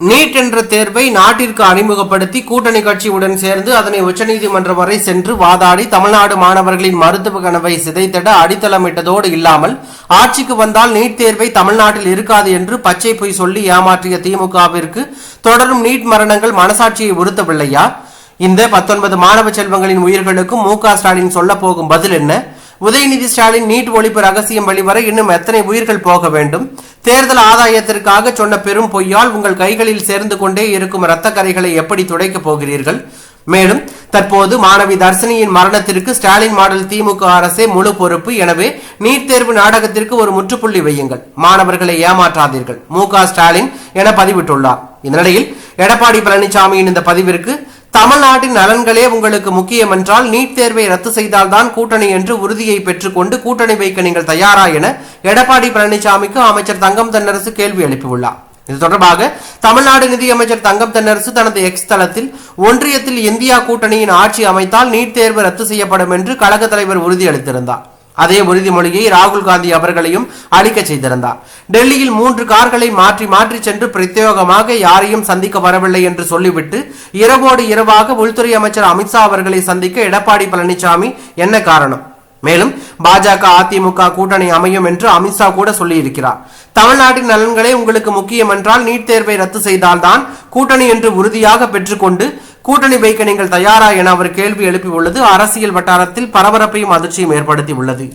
NEET என்ற தேர்வை நாட்டிற்கு அறிமுகப்படுத்தி கூட்டணி கட்சியுடன் சேர்ந்து அதனை உச்சநீதிமன்றம் வரை சென்று வாதாடி தமிழ்நாடு மாணவர்களின் மருத்துவ கனவை சிதைத்திட அடித்தளமிட்டதோடு இல்லாமல் ஆட்சிக்கு வந்தால் நீட் தேர்வை தமிழ்நாட்டில் இருக்காது என்று பச்சை பொய் சொல்லி ஏமாற்றிய திமுகவிற்கு தொடரும் நீட் மரணங்கள் மனசாட்சியை உறுத்தவில்லையா? இந்த பத்தொன்பது மாணவ செல்வங்களின் உயிர்களுக்கும் மு க ஸ்டாலின் சொல்ல போகும் பதில் என்ன? உதயநிதி ஸ்டாலின் நீட் ஒழிப்பு ரகசியம் வெளிவர இன்னும் எத்தனை உயிர்கள் போக வேண்டும்? தேர்தல் ஆதாயத்திற்காக சொன்ன பெரும் பொய்யால் உங்கள் கைகளில் சேர்ந்து கொண்டே இருக்கும் இரத்த கரைகளை எப்படி துடைக்கப் போகிறீர்கள்? மேலும் தற்போது மாணவி தர்சினியின் மரணத்திற்கு ஸ்டாலின் மாடல் திமுக அரசே முழு பொறுப்பு. எனவே நீட் தேர்வு நாடகத்திற்கு ஒரு முற்றுப்புள்ளி வையுங்கள். மாணவர்களை ஏமாற்றாதீர்கள். மு ஸ்டாலின் என பதிவிட்டுள்ளார். இந்நிலையில் எடப்பாடி பழனிசாமியின் இந்த பதிவிற்கு தமிழ்நாட்டின் நலன்களே உங்களுக்கு முக்கியம் என்றால் நீட் தேர்வை ரத்து செய்தால்தான் கூட்டணி என்று உறுதியை பெற்றுக்கொண்டு கூட்டணி வைக்க நீங்கள் தயாரா என எடப்பாடி பழனிசாமிக்கு அமைச்சர் தங்கம் தென்னரசு கேள்வி எழுப்பியுள்ளார். இது தொடர்பாக தமிழ்நாடு நிதியமைச்சர் தங்கம் தென்னரசு தனது எக்ஸ் தளத்தில் ஒன்றியத்தில் இந்தியா கூட்டணியின் ஆட்சி அமைத்தால் நீட் தேர்வு ரத்து செய்யப்படும் என்று கழக தலைவர் உறுதியளித்திருந்தார் அதே உறுதிமொழியை ராகுல் காந்தி அவர்களையும் அளிக்க செய்திருந்தார். டெல்லியில் மூன்று கார்களை மாற்றி மாற்றி சென்று பிரத்யேகமாக யாரையும் சந்திக்க வரவில்லை என்று சொல்லிவிட்டு இரவோடு இரவாக உள்துறை அமைச்சர் அமித்ஷா அவர்களை சந்திக்க எடப்பாடி பழனிசாமி என்ன காரணம்? மேலும் பாஜக அதிமுக கூட்டணி அமையும் என்று அமித்ஷா கூட சொல்லியிருக்கிறார். தமிழ்நாட்டின் நலன்களே உங்களுக்கு முக்கியம் என்றால் நீட் தேர்வை ரத்து செய்தால்தான் கூட்டணி என்று உறுதியாக பெற்றுக்கொண்டு கூட்டணி வைக்க நீங்கள் தயாரா என அவர் கேள்வி எழுப்பியுள்ளது. அரசியல் வட்டாரத்தில் பரபரப்பையும் அதிர்ச்சியும் ஏற்படுத்தி உள்ளது